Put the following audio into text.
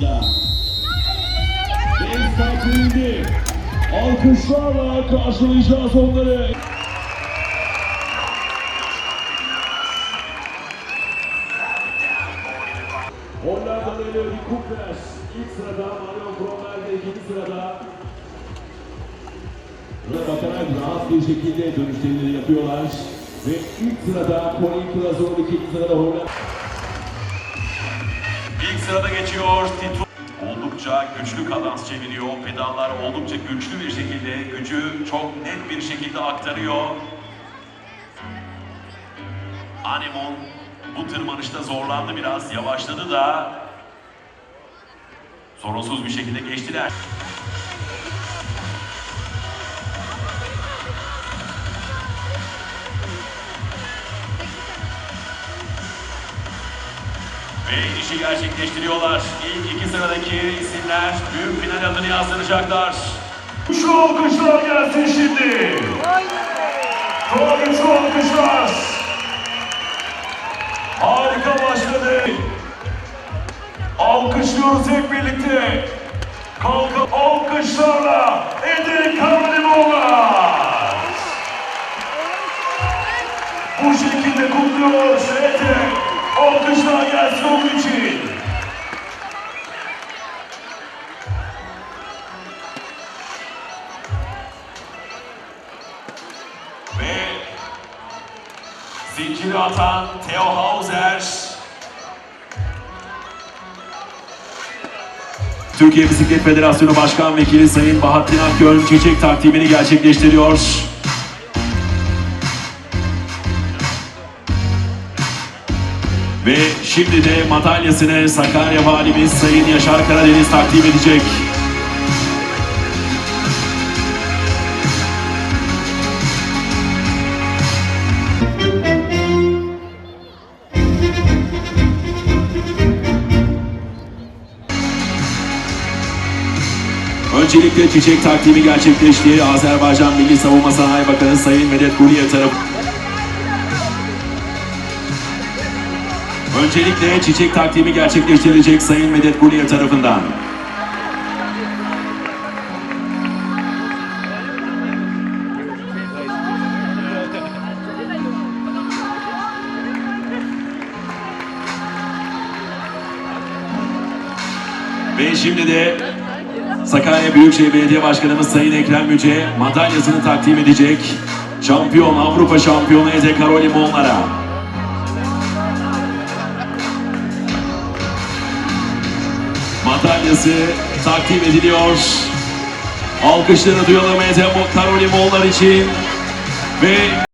karşısında. Deniz takviminde alkışlarla karşılayacağız onları. Hollandalı Levi Kupers ilk sırada, Marion Kronberg de ikinci sırada. Bakarak rahat bir şekilde dönüşlerini yapıyorlar. Ve ilk sırada Colin Krazor, ikinci sırada Hollanda. İlk sırada geçiyor Tito. Oldukça güçlü kadans çeviriyor. Pedallar oldukça güçlü bir şekilde, gücü çok net bir şekilde aktarıyor. Anemon bu tırmanışta zorlandı biraz, yavaşladı da sorunsuz bir şekilde geçtiler. Ve işi gerçekleştiriyorlar. İlk iki sıradaki isimler büyük final adını yazdıracaklar. Şu alkışlar gelsin şimdi. Çok şu alkışlar. Harika başladı. Alkışlıyoruz hep birlikte. Kalkıp alkışlarla Edil Karlimoğlar. Bu şekilde kutluyor Ete. Alkışlar gelsin onun için. Ve zinciri atan Theo Hauser. Türkiye Bisiklet Federasyonu Başkan Vekili Sayın Bahattin Akgön çiçek takdimini gerçekleştiriyor. Ve şimdi de madalyasını Sakarya Valimiz Sayın Yaşar Karadeniz takdim edecek. Öncelikle çiçek takdimi gerçekleşti. Azerbaycan Milli Savunma Sanayi Bakanı Sayın Medet Guliye tarafından. Öncelikle çiçek takdimi gerçekleştirilecek Sayın Medet Guliye tarafından. Ve şimdi de Sakarya Büyükşehir Belediye Başkanımız Sayın Ekrem Müce madalyasını takdim edecek. Şampiyon, Avrupa şampiyonu Eze Karoli madalyası takdim ediliyor. Alkışları duyalım Eze Karoli Mollar için ve